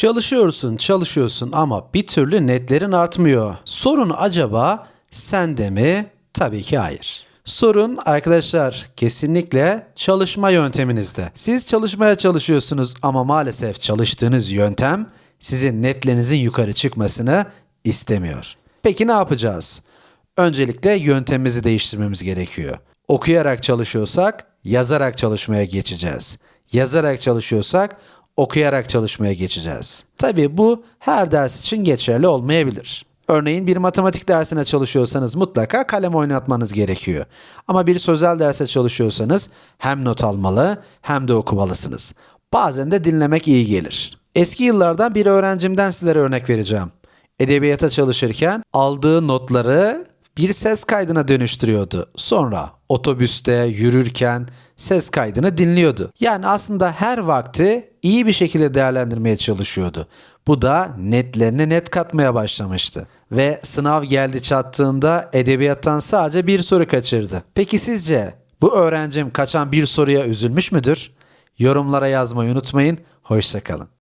Çalışıyorsun, çalışıyorsun ama bir türlü netlerin artmıyor. Sorun acaba sende mi? Tabii ki hayır. Sorun arkadaşlar kesinlikle çalışma yönteminizde. Siz çalışmaya çalışıyorsunuz ama maalesef çalıştığınız yöntem sizin netlerinizin yukarı çıkmasını istemiyor. Peki ne yapacağız? Öncelikle yöntemimizi değiştirmemiz gerekiyor. Okuyarak çalışıyorsak yazarak çalışmaya geçeceğiz. Yazarak çalışıyorsak okuyarak çalışmaya geçeceğiz. Tabii bu her ders için geçerli olmayabilir. Örneğin bir matematik dersine çalışıyorsanız mutlaka kalem oynatmanız gerekiyor. Ama bir sözel derse çalışıyorsanız hem not almalı hem de okumalısınız. Bazen de dinlemek iyi gelir. Eski yıllardan bir öğrencimden sizlere örnek vereceğim. Edebiyata çalışırken aldığı notları bir ses kaydına dönüştürüyordu. Sonra otobüste, yürürken ses kaydını dinliyordu. Yani aslında her vakti iyi bir şekilde değerlendirmeye çalışıyordu. Bu da netlerine net katmaya başlamıştı. Ve sınav geldi çattığında edebiyattan sadece bir soru kaçırdı. Peki sizce bu öğrencim kaçan bir soruya üzülmüş müdür? Yorumlara yazmayı unutmayın. Hoşçakalın.